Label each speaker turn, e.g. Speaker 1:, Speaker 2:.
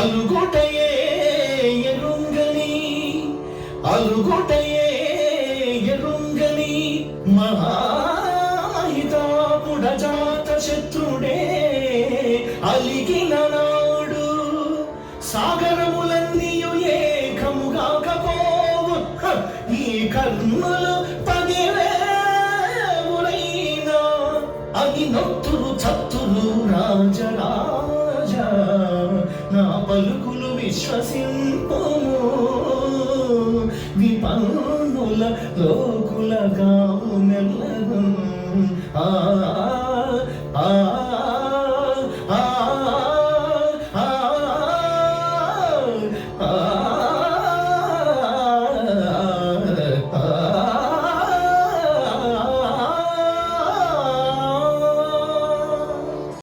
Speaker 1: అలుగుటయే ఎరుంగని అలుగుటయే ఎరుంగని మహాహితాపుడ జాత శత్రుడే. అలిగిన నాడు సాగరములన్నీయు ఏకముగాకపోవు. ఈ కర్మలు పదివేవులైనా అది నొత్తులు చత్తులు రాజరా. పలుకులు విశ్వసింపము. విపన్నుల లోకుల కావు మెల్లగం ఆ, ఆ.